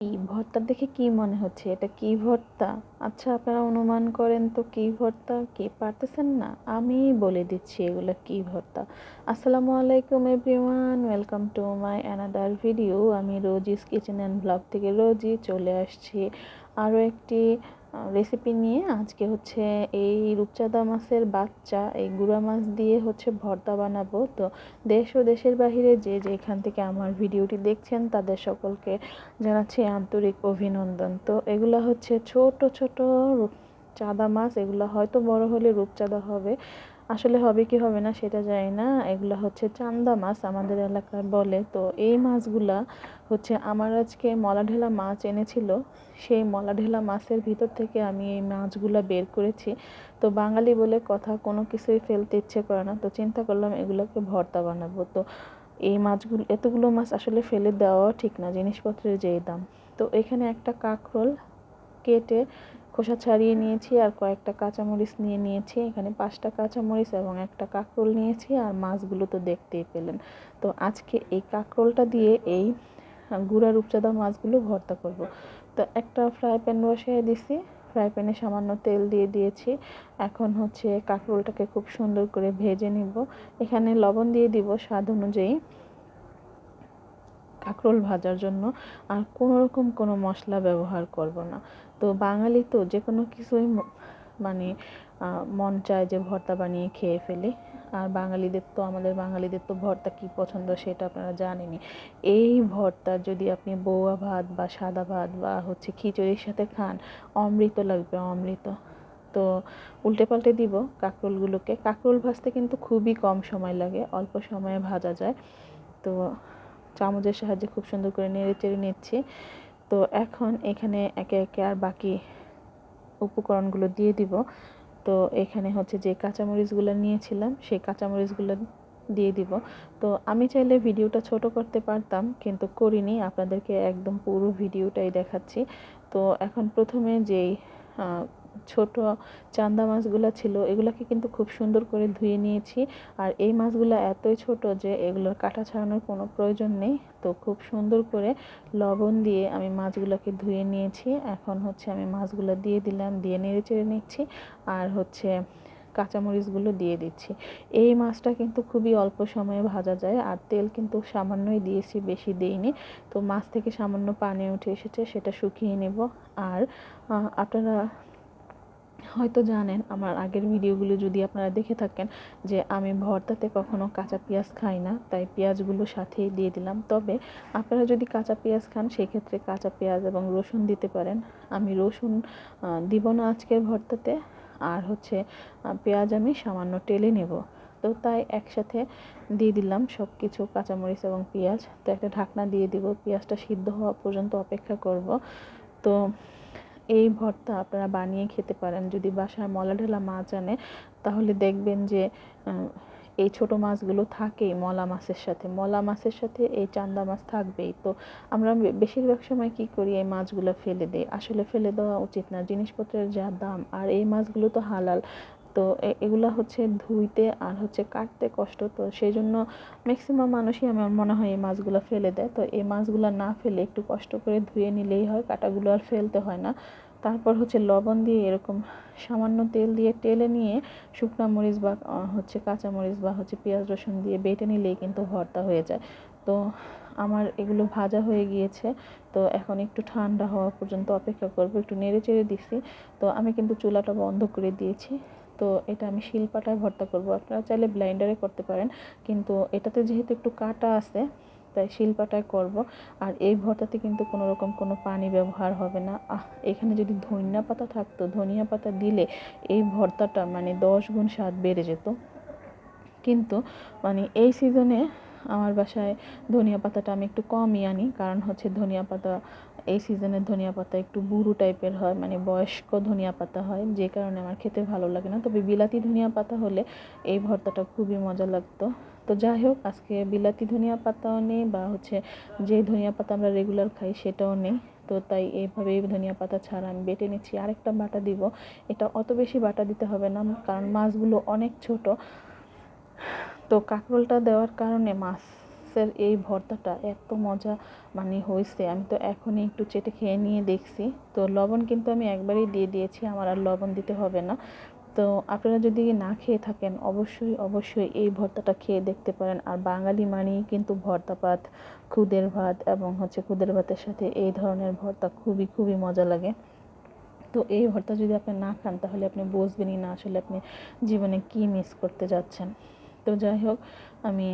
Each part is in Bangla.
এই ভর্তা? দেখে কি মনে হচ্ছে? এটা কি ভর্তা? আচ্ছা আপনারা অনুমান করেন তো কি ভর্তা? কে পারতেছেন না? আমি বলে দিচ্ছি এগুলো কি ভর্তা। আসসালামু আলাইকুম everyone, welcome to my another video. আমি রোজিস কিচেন অ্যান্ড ব্লগ থেকে রোজি চলে আসছি। আরও একটি রেসিপি নিয়ে আজকে হচ্ছে এই রূপচাঁদা মাছের বাচ্চা, এই গুঁড়া মাছ দিয়ে হচ্ছে ভর্তা বানাবো। তো দেশ ও দেশের বাহিরে যে যে এখান থেকে আমার ভিডিওটি দেখছেন, তাদের সকলকে জানাচ্ছি আন্তরিক অভিনন্দন। তো এগুলো হচ্ছে ছোট ছোট চাঁদা মাছ, এগুলো হয়তো বড় হলে রূপচাঁদা হবে। আসলে হবে কি হবে না সেটা জানি না। এগুলো হচ্ছে চান্দা মাছ আমাদের এলাকায় বলে। তো এই মাছগুলা হচ্ছে আমার আজকে মলাঢেলা মাছ এনেছিল। সেই মলাঢেলা মাছের ভিতর থেকে আমি এই মাছগুলা বের করেছি। তো বাঙালি বলে কথা কোনো কিছুই ফেলতে ইচ্ছে করে না। তো চিন্তা করলাম এগুলোকে ভর্তা বানাবো। তো এই মাছগুলো, এতগুলো মাছ আসলে ফেলে দেওয়া ঠিক না। জিনিসপত্রের যেই দাম। তো এখানে একটা কাঁকরোল কেটে খোসা ছাড়িয়ে নিয়েছি আর কয়েকটা কাঁচামরিচ নিয়ে নিয়েছি। এখানে পাঁচটা কাঁচামরিচ এবং একটা কাঁকরোল নিয়েছি আর মাছগুলো তো দেখতেই পেলেন। তো আজকে এই কাঁকরোলটা দিয়ে এই গুঁড়া রূপচাঁদা মাছগুলো ভর্তা করব। তো একটা ফ্রাই প্যান বসিয়ে দিছি। ফ্রাই প্যানে সামান্য তেল দিয়ে দিয়েছি। এখন হচ্ছে কাঁকরোলটাকে খুব সুন্দর করে ভেজে নিব। এখানে লবণ দিয়ে দিব স্বাদ অনুযায়ী। কাঁকরোল ভাজার জন্য আর কোনো রকম কোনো মশলা ব্যবহার করব না। তো বাঙালি তো যে কোনো কিছুই মানে মন চায় যে ভর্তা বানিয়ে খেয়ে ফেলে। আর বাঙালিদের তো, আমাদের বাঙালিদের তো ভর্তা কী পছন্দ সেটা আপনারা জানেনই। এই ভর্তা যদি আপনি বৌয়া ভাত বা সাদা ভাত বা হচ্ছে খিচুড়ির সাথে খান, অমৃত লাগবে, অমৃত। তো উল্টে পাল্টে দিব কাঁকরোলগুলোকে। কাঁকরোল ভাজতে কিন্তু খুবই কম সময় লাগে, অল্প সময়ে ভাজা যায়। তো চামচের সাহায্যে খুব সুন্দর করে নেড়ে চেড়ে নিচ্ছি। তো এখন এখানে একে একে আর বাকি উপকরণগুলো দিয়ে দিব। তো এখানে হচ্ছে যে কাঁচামরিচগুলো নিয়েছিলাম, সেই কাঁচামরিচগুলো দিয়ে দিব। তো আমি চাইলে ভিডিওটা ছোট করতে পারতাম, কিন্তু করিনি। আপনাদেরকে একদম পুরো ভিডিওটাই দেখাচ্ছি। তো এখন প্রথমে যেই ছোট চান্দা মাছগুলো ছিল, এগুলোকে কিন্তু খুব সুন্দর করে ধুয়ে নিয়েছি। আর এই মাছগুলো এতই ছোট যে এগুলোর কাটা ছাড়ানোর কোনো প্রয়োজন নেই। তো খুব সুন্দর করে লবণ দিয়ে আমি মাছগুলোকে ধুয়ে নিয়েছি। এখন হচ্ছে আমি মাছগুলো দিয়ে দিলাম, দিয়ে নেড়ে চেড়ে নিচ্ছি আর হচ্ছে কাঁচামরিচগুলো দিয়ে দিচ্ছি। এই মাছটা কিন্তু খুবই অল্প সময়ে ভাজা যায় আর তেল কিন্তু সামান্যই দিয়েছি, বেশি দিইনি। তো মাছ থেকে সামান্য পানি উঠে এসেছে, সেটা শুকিয়ে নেব। আর আপনারা হয়তো জানেন, আমার আগের ভিডিওগুলো যদি আপনারা দেখে থাকেন যে আমি ভর্তাতে কখনো কাঁচা পেঁয়াজ খাই না, তাই পেঁয়াজগুলো সাথেই দিয়ে দিলাম। তবে আপনারা যদি কাঁচা পেঁয়াজ খান, সেক্ষেত্রে কাঁচা পেঁয়াজ এবং রসুন দিতে পারেন। আমি রসুন দিব না আজকের ভর্তাতে। আর হচ্ছে পেঁয়াজ আমি সামান্য টেলে নেব। তো তাই একসাথে দিয়ে দিলাম সব কিছু কাঁচামরিচ এবং পেঁয়াজ। তো একটা ঢাকনা দিয়ে দিব, পেঁয়াজটা সিদ্ধ হওয়া পর্যন্ত অপেক্ষা করব। তো এই ভর্তা আপনারা বানিয়ে খেতে পারেন। যদি বাসায় মলা ঢেলা মাছ আনে, তাহলে দেখবেন যে এই ছোট মাছগুলো থাকেই মলা মাছের সাথে। মলা মাছের সাথে এই চান্দা মাছ থাকবেই। তো আমরা বেশিরভাগ সময় কি করি, এই মাছগুলো ফেলে দিই। আসলে ফেলে দেওয়া উচিত না। জিনিসপত্রের যা দাম, আর এই মাছগুলো তো হালাল। তো এগুলো হচ্ছে ধুইতে আর হচ্ছে কাটতে কষ্ট। তো সেই জন্য ম্যাক্সিমাম মানুষই আমার মনে হয় এই মাছগুলো ফেলে দেয়। তো এই মাছগুলো না ফেলে একটু কষ্ট করে ধুয়ে নিলেই হয়, কাটাগুলো আর ফেলতে হয় না। তারপর হচ্ছে লবণ দিয়ে এরকম সামান্য তেল দিয়ে টেলে নিয়ে শুকনো মরিচ বা হচ্ছে কাঁচা মরিচ বা হচ্ছে পেঁয়াজ রসুন দিয়ে বেটে নিলেই কিন্তু ভর্তা হয়ে যায়। তো আমার এগুলো ভাজা হয়ে গিয়েছে। তো এখন একটু ঠান্ডা হওয়া পর্যন্ত অপেক্ষা করব, একটু নেড়ে চেড়ে দিছি তো আমি কিন্তু চুলাটা বন্ধ করে দিয়েছি। তো এটা আমি শিলপাটায় ভর্তা করব। আপনারা চাইলে ব্লাইন্ডারে করতে পারেন, কিন্তু এটাতে যেহেতু একটু কাটা আছে, তাই শিলপাটায় করব। আর এই ভর্তাতে কিন্তু কোনো রকম কোনো পানি ব্যবহার হবে না। আহ, এখানে যদি ধনিয়া পাতা থাকতো, ধনিয়া পাতা দিলে এই ভর্তাটা মানে দশ গুণ স্বাদ বেড়ে যেত। কিন্তু মানে এই সিজনে আমার বাসায় ধনিয়া পাতাটা আমি একটু কমই আনি, কারণ হচ্ছে ধনিয়া পাতা এই সিজনের ধনিয়া পাতা একটু বুড়ো টাইপের হয় মানে বয়স্ক ধনিয়া পাতা হয়, যে কারণে আমার খেতে ভালো লাগে না। তবে বিলাতি ধনিয়া পাতা হলে এই ভর্তাটা খুবই মজা লাগতো। তো যাই হোক, আজকে বিলাতি ধনিয়া পাতাও নেই বা হচ্ছে যে ধনিয়া পাতা আমরা রেগুলার খাই সেটাও নেই। তো তাই এইভাবে ধনিয়া পাতা ছাড়া আমি বেটে নিচ্ছি। আরেকটা বাটা দিব। এটা অত বেশি বাটা দিতে হবে না, কারণ মাছগুলো অনেক ছোট। তো কাঁকরোলটা দেওয়ার কারণে মাছ মাছের এই ভর্তাটা এত মজা মানে হয়েছে। আমি তো এখনই একটু চেটে খেয়ে নিয়ে দেখছি। তো লবণ কিন্তু আমি একবারই দিয়ে দিয়েছি, আমার আর লবণ দিতে হবে না। তো আপনারা যদি না খেয়ে থাকেন, অবশ্যই অবশ্যই এই ভর্তাটা খেয়ে দেখতে পারেন। আর বাঙালি মানেই কিন্তু ভর্তা ভাত, খুদের ভাত এবং হচ্ছে খুদের ভাতের সাথে এই ধরনের ভর্তা খুবই খুবই মজা লাগে। তো এই ভর্তা যদি আপনি না খান, তাহলে আপনি বুঝবেনই না আসলে আপনি জীবনে কি মিস করতে যাচ্ছেন। তো যাই হোক, আমি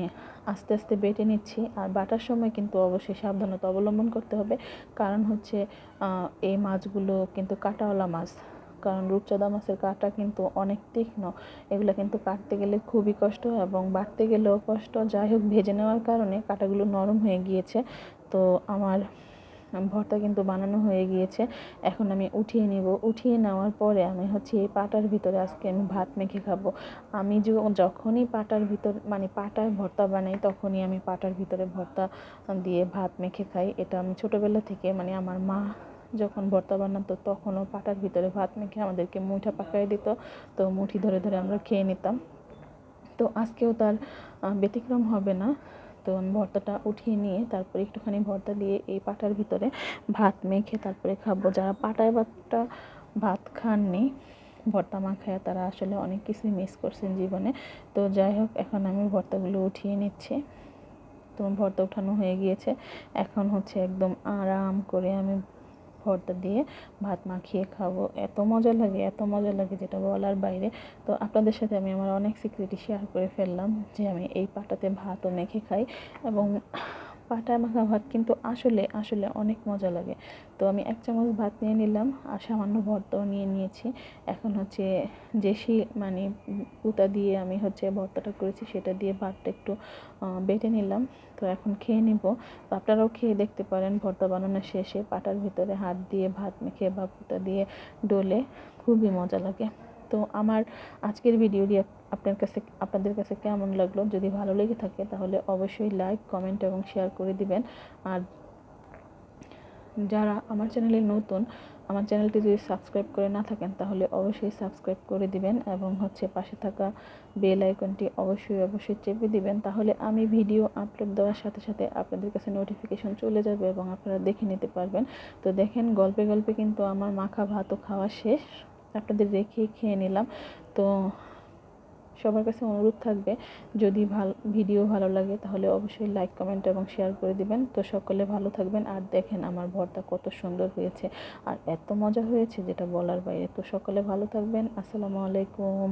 আস্তে আস্তে বেটে নিচ্ছি। আর বাটার সময় কিন্তু অবশ্যই সাবধানতা অবলম্বন করতে হবে। কারণ হচ্ছে এই মাছগুলো কিন্তু কাঁটাওয়ালা মাছ। কারণ রূপচাঁদা মাছের কাঁটা কিন্তু অনেক তীক্ষ্ণ। এগুলো কিন্তু কাটতে গেলে খুবই কষ্ট এবং বাটতে গেলেও কষ্ট। যাই হোক, ভেজে নেওয়ার কারণে কাঁটাগুলো নরম হয়ে গিয়েছে। তো আমার ভর্তা কিন্তু বানানো হয়ে গিয়েছে। এখন আমি উঠিয়ে নিব। উঠিয়ে নেওয়ার পরে আমি হচ্ছে এই পাটার ভিতরে আজকে আমি ভাত মেখে খাব। আমি যখনই পাটার ভিতর মানে পাটার ভর্তা বানাই, তখনই আমি পাটার ভিতরে ভর্তা দিয়ে ভাত মেখে খাই। এটা আমি ছোটোবেলা থেকে মানে আমার মা যখন ভর্তা বানাতো, তখনও পাটার ভিতরে ভাত মেখে আমাদেরকে মুঠা পাকাই দিত। তো মুঠি ধরে ধরে আমরা খেয়ে নিতাম। তো আজকেও তার ব্যতিক্রম হবে না। তো আমি ভর্তাটা উঠিয়ে নিয়ে তারপরে একটুখানি ভর্তা দিয়ে এই পাটার ভিতরে ভাত মেখে তারপরে খাব। যারা পাটায় ভাতটা, ভাত খাননি, ভর্তা মাখায় তারা আসলে অনেক কিছুই মিস করছেন জীবনে। তো যাই হোক, এখন আমি ভর্তাগুলো উঠিয়ে নিচ্ছি। তো ভর্তা উঠানো হয়ে গিয়েছে। এখন হচ্ছে একদম আরাম করে আমি ভর্তা দিয়ে ভাত মাখিয়ে খাব। এত মজা লাগে, এত মজা লাগে যেটা বলার বাইরে। তো আপনাদের সাথে আমি আমার অনেক সিক্রেটই শেয়ার করে ফেললাম যে আমি এই পাটাতে ভাতও মেখে খাই এবং পাটা মাখা ভাত কিন্তু আসলে আসলে অনেক মজা লাগে। তো আমি এক চামচ ভাত নিয়ে নিলাম আর সামান্য ভর্তাও নিয়ে নিয়েছি। এখন হচ্ছে যেসি মানে পুতা দিয়ে আমি হচ্ছে ভর্তাটা করেছি, সেটা দিয়ে ভাতটা একটু বেটে নিলাম। তো এখন খেয়ে নিব। তো আপনারাও খেয়ে দেখতে পারেন ভর্তা বানানো শেষে পাটার ভিতরে হাত দিয়ে ভাত মেখে বা পুতা দিয়ে ডলে। খুবই মজা লাগে। তো আমার আজকের ভিডিওটি আপনার কাছে, আপনাদের কাছে কেমন লাগল? যদি ভালো লেগে থাকে তাহলে অবশ্যই লাইক কমেন্ট এবং শেয়ার করে দিবেন। আর যারা আমার চ্যানেলে নতুন, আমার চ্যানেলটি যদি সাবস্ক্রাইব করে না থাকেন তাহলে অবশ্যই সাবস্ক্রাইব করে দিবেন এবং হচ্ছে পাশে থাকা বেল আইকনটি অবশ্যই অবশ্যই চেপে দিবেন। তাহলে আমি ভিডিও আপলোড দেওয়ার সাথে সাথে আপনাদের কাছে নোটিফিকেশন চলে যাবে এবং আপনারা দেখে নিতে পারবেন। তো দেখেন, গল্পে গল্পে কিন্তু আমার মাখা ভাতও খাওয়া শেষ। আপনাদের রেখেই খেয়ে নিলাম। তো সবার কাছে অনুরোধ থাকবে, যদি ভালো, ভিডিও ভালো লাগে তাহলে অবশ্যই লাইক কমেন্ট এবং শেয়ার করে দিবেন। তো সকলে ভালো থাকবেন। আর দেখেন আমার ভরটা কত সুন্দর হয়েছে। আর এত মজা হয়েছে যেটা বলার বাইরে। তো সকলে ভালো থাকবেন। আসসালামু আলাইকুম।